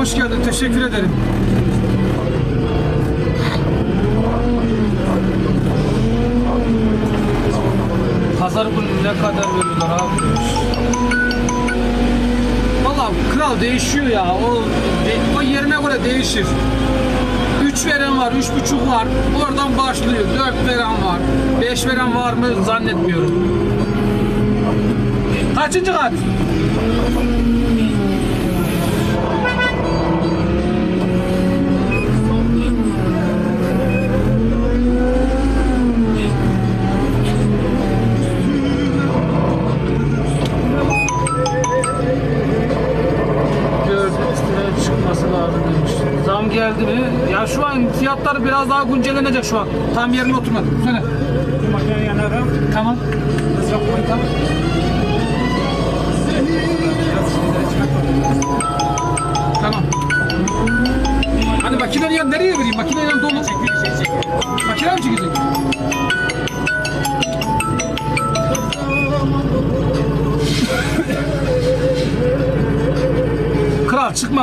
hoş geldin. Teşekkür ederim. Pazar günü ne kadar veriyorlar abi? Valla kral değişiyor ya. O, o yerine göre değişir. 3 veren var, üç buçuk var. Oradan başlıyor. 4 veren var. 5 veren var mı zannetmiyorum. Kaçıncı kat? Fiyatlar biraz daha güncellenecek şu an. Tam yerine oturmadı. Söyle. Makinenin yanarım. Tamam. Mızrak koy. Tamam.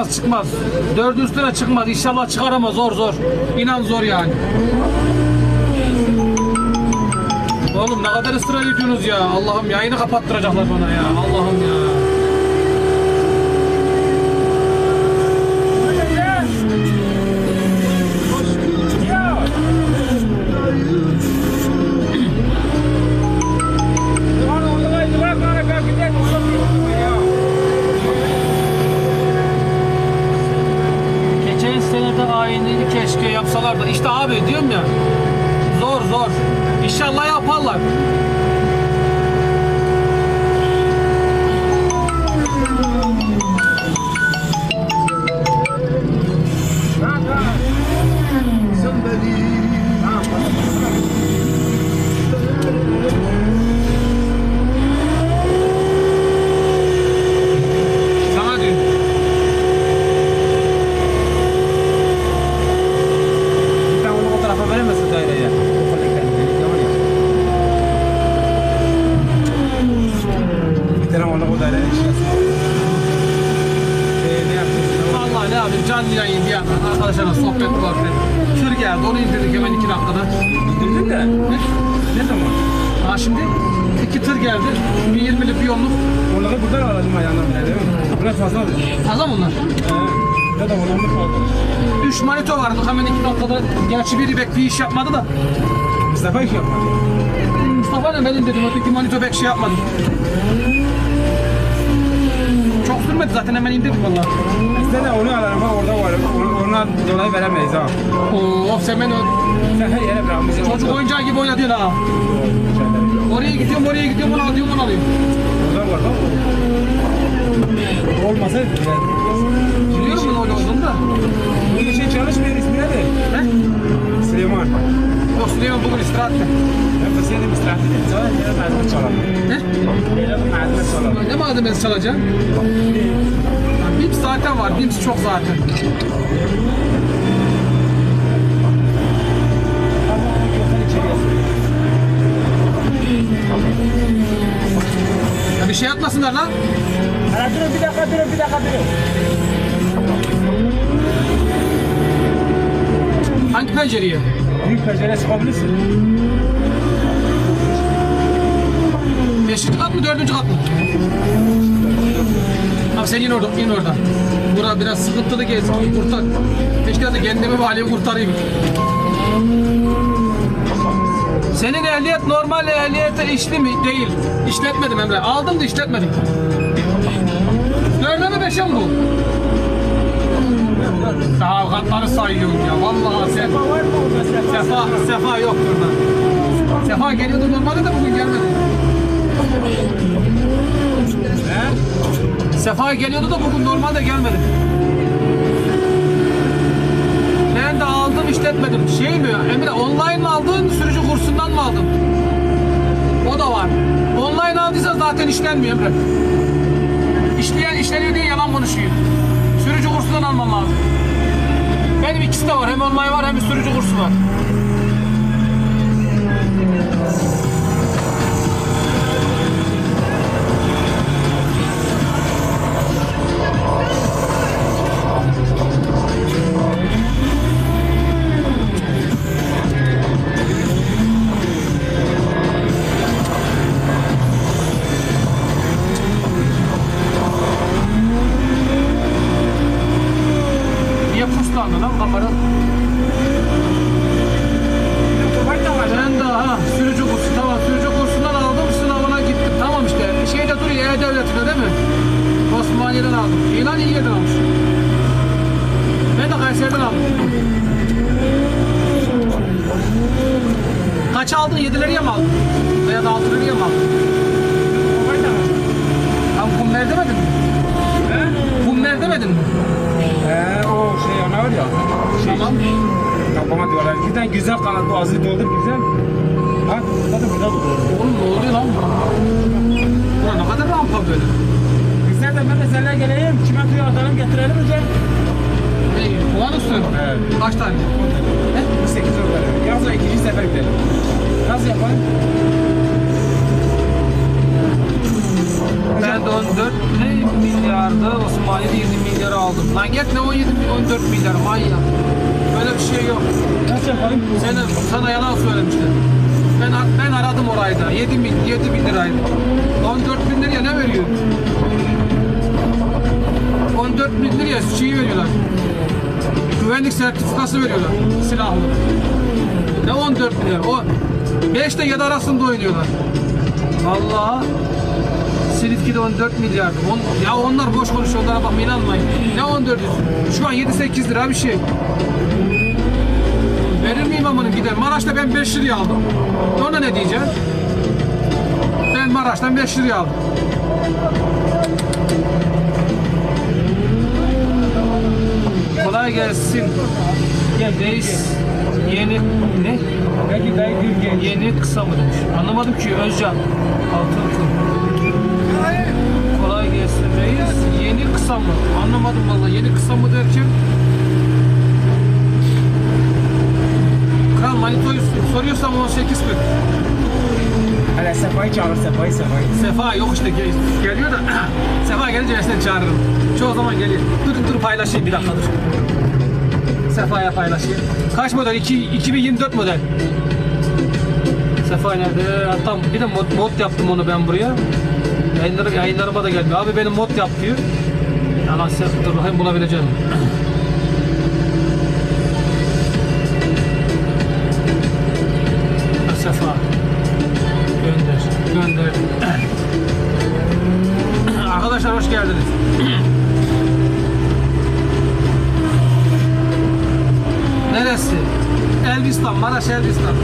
Çıkmaz çıkmaz. Dördün üstüne çıkmaz. İnşallah çıkar ama zor zor. İnan zor yani. Oğlum ne kadar ısrar ediyorsunuz ya. Allah'ım yayını kapattıracaklar bana ya. Allah'ım ya. Abi diyorum ya Vallahi yapayım canlı yayın yandan arkadaşlarla sohbet var. Tır geldi onu indirdik hemen iki dakikada. Bitirdin de. Ne? Ne zaman? Ha şimdi iki tır geldi. Bir 20'lik bir yolluk. Onları buradan alalım ayağından bile değil mi? Bunlar fazla alıyor. Fazla mı bunlar? Ee, ya da onları fazla. Üç manito vardı hemen iki dakikada. Gerçi biri bek bir iş yapmadı da. Mustafa iş yapmadı. Mustafa ne benim dedim öteki manito bek şey yapmadı. Çok sürmedi zaten hemen indirdik valla. Bizde de onu alalım ha orada var. Onu, ona dolayı veremeyiz ha. Oo sen beni Sen yere bırakmışsın. çocuk oyuncağı gibi oynatıyorsun ha. Oraya gidiyorum oraya gidiyorum onu alıyorum onu alıyorum. Orada var bak. Olmasa Biliyorum ben öyle olduğunu da. bu şey çalışmıyor ismi nedir? He? Süleyman. O Süleyman bugün istirahatte. Ben de senin istirahat edeyim. Sonra yine malzeme çalalım. Ne? Yine malzeme. Ne malzemesi çalacağım? Var. Bips çok zaten. Ya bir şey atmasınlar lan. Hala durun bir dakika bir dakika. Hangi pencereye? Büyük pencere çıkabilirsin. Beşinci kat mı dördüncü kat mı? Abi sen in orada, in orada. Bura biraz sıkıntılı gez, kurtar. Keşke de kendimi bari kurtarayım. Senin ehliyet normal ehliyete işli mi? Değil. İşletmedim Emre. Aldım da işletmedim. Dörde mi beşe bu? Daha katları sayıyorum ya. Vallahi sen? Sefa, Sefa yok burada. Sefa geliyordu normalde de bugün gelmedi. Sefa geliyordu da bugün normalde gelmedi. Ben de aldım işletmedim. Şey mi? Emre online mı aldın sürücü kursundan mı aldın? O da var. Online aldıysa zaten işlenmiyor Emre. İşleyen işleniyor diye yalan konuşuyor. Sürücü kursundan almam lazım. Benim ikisi de var. Hem online var hem sürücü kursu var. Tane güzel kanat boğazı doldur güzel. Ha? Zaten burada doldur. Oğlum ne oluyor lan? Bura ne kadar rampa böyle? Güzel de ben de seninle geleyim. Çimentoyu atalım getirelim hocam. Hey, Ulan üstü. Evet. Kaç tane? He? 8 orada. Yazla ikinci sefer gidelim. Nasıl yapalım? Ben de 14 ne milyarda Osmaniye'de 7 milyar aldım. Lan git ne 17 mi- 14 milyar manyak. Böyle bir şey yok. Yapalım? Sana, yalan söylemişler. Ben ben aradım orayı da. 7 bin 7 bin liraydı. 14 bin liraya ne veriyor? 14 bin liraya şey veriyorlar. Güvenlik sertifikası veriyorlar. Silahlı. Ne 14 bin lira? O 5 ile 7 arasında oynuyorlar. Vallahi Silifke'de 14 milyardı. On, ya onlar boş konuşuyor. Onlara bakma inanmayın. Ne 14 Şu an 7-8 lira bir şey. Gider. Maraş'ta ben 5 liraya aldım. Ona ne diyeceğim? Ben Maraş'tan 5 liraya aldım. Kolay gelsin. Gel reis. Yeni ne? Belki gel. Yeni kısa mı demiş. Anlamadım ki Özcan. Altın Sefa'yı çağır Sefa'yı Sefa'yı. Sefa yok işte gel- geliyor da Sefa gelince seni çağırırım. Çoğu zaman geliyor. Dur dur paylaşayım bir dakika dur. Sefa'ya paylaşayım. Kaç model? 2, 2024 model. Sefa nerede? Hatta bir de mod, mod yaptım onu ben buraya. Yayınları, yayınlarıma da gelmiyor. Abi benim mod yap diyor. Dur bakayım bulabileceğim. Arkadaşlar hoş geldiniz. Neresi? Elbistan, Maraş Elbistan.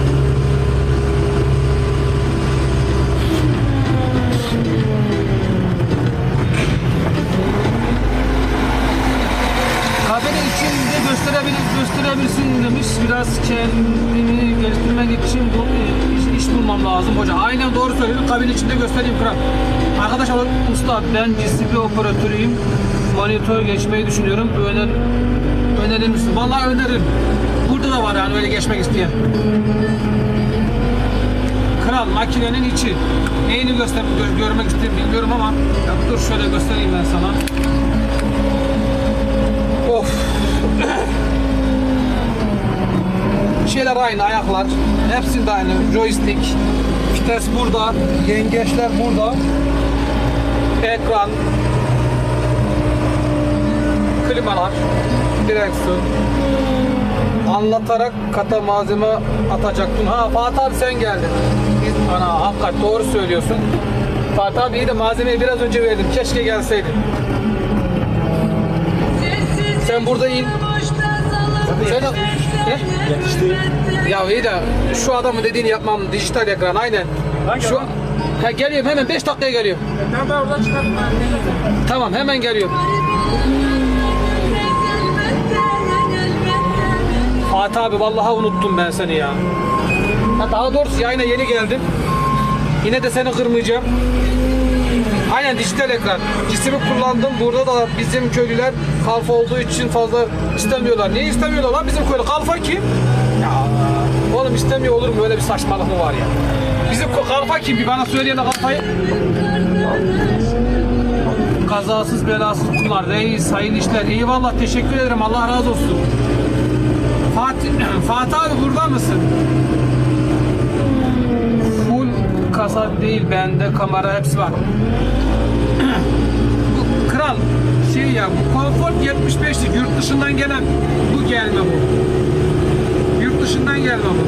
Kabine içinde gösterebilir, gösterebilirsin demiş. Biraz kendini geliştirmek için bu, iş, bulmam lazım hoca. Aynen doğru söylüyorsun. Kabin içinde göstereyim kral. Arkadaşlar usta ben GCP operatörüyüm. Monitör geçmeyi düşünüyorum. Öner, önerir misin? Vallahi öneririm. Burada da var yani öyle geçmek isteyen. Kral makinenin içi. Neyini göster gö- görmek istiyorum bilmiyorum ama ya dur şöyle göstereyim ben sana. Of. Şeyler aynı ayaklar. Hepsinde aynı. Joystick. Vites burada. Yengeçler burada. Ekran. Klimalar. Direksiyon. Anlatarak kata malzeme atacaktın. Ha Fatih abi sen geldin. Biz, ana hakikat doğru söylüyorsun. Fatih abi iyi de malzemeyi biraz önce verdim. Keşke gelseydin. Sen burada in. Sen ne? Yetişti. Ya iyi de şu adamın dediğini yapmam dijital ekran aynen. Hangi Şu adam? ha, geliyorum hemen 5 dakikaya geliyorum. Tamam ben oradan çıkarım. Tamam hemen geliyorum. Fatih abi vallahi unuttum ben seni ya. Ha, daha doğrusu yayına yeni geldim. Yine de seni kırmayacağım. Aynen dijital ekran. Cisimi kullandım. Burada da bizim köylüler kalfa olduğu için fazla istemiyorlar. Niye istemiyorlar lan bizim köylü? Kalfa kim? Ya oğlum istemiyor olur mu? Böyle bir saçmalık mı var ya? Bizim kalfa kim? Bir bana söyleyen kalfayı. Kazasız belasız kullan. Reis hayırlı işler. Eyvallah teşekkür ederim. Allah razı olsun. Fatih, Fatih abi burada mısın? Kasa değil bende kamera hepsi var. Bu Kral şey ya bu Comfort 75'lik yurt dışından gelen bu gelme bu. Yurt dışından gelme bu.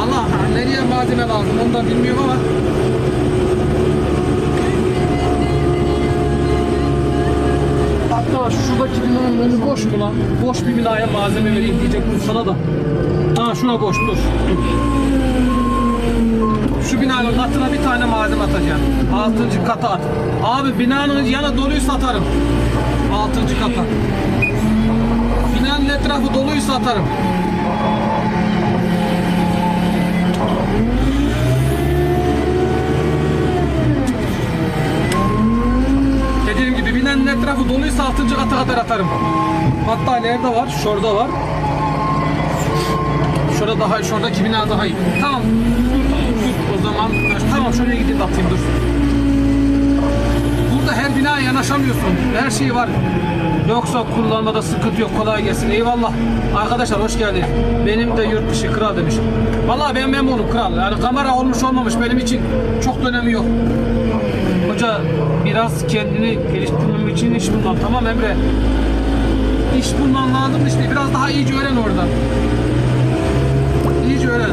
Allah nereye malzeme lazım onu da bilmiyorum ama Hatta şuradaki binanın önü boş mu lan? Boş bir binaya malzeme vereyim diyecektim sana da. Ha şuna boş dur. Şu binanın katına bir tane malzeme atacağım. Altıncı kata at. Abi binanın yanı doluysa atarım. Altıncı kata. Binanın etrafı doluysa atarım. Dediğim gibi binanın etrafı doluysa altıncı kata kadar atarım. Hatta nerede var? Şurada var. Şurada daha, şuradaki bina daha iyi. Tamam. O zaman tamam şuraya gidip atayım dur. Burada her binaya yanaşamıyorsun. Her şey var. Yoksa kullanmada sıkıntı yok. Kolay gelsin. Eyvallah. Arkadaşlar hoş geldiniz. Benim de yurt dışı kral demiş. Vallahi ben memnunum kral. Yani kamera olmuş olmamış benim için çok önemi yok. Hoca biraz kendini geliştirmem için iş bulmam. Tamam Emre. İş bulman lazım işte. Biraz daha iyice öğren orada. İyice öğren.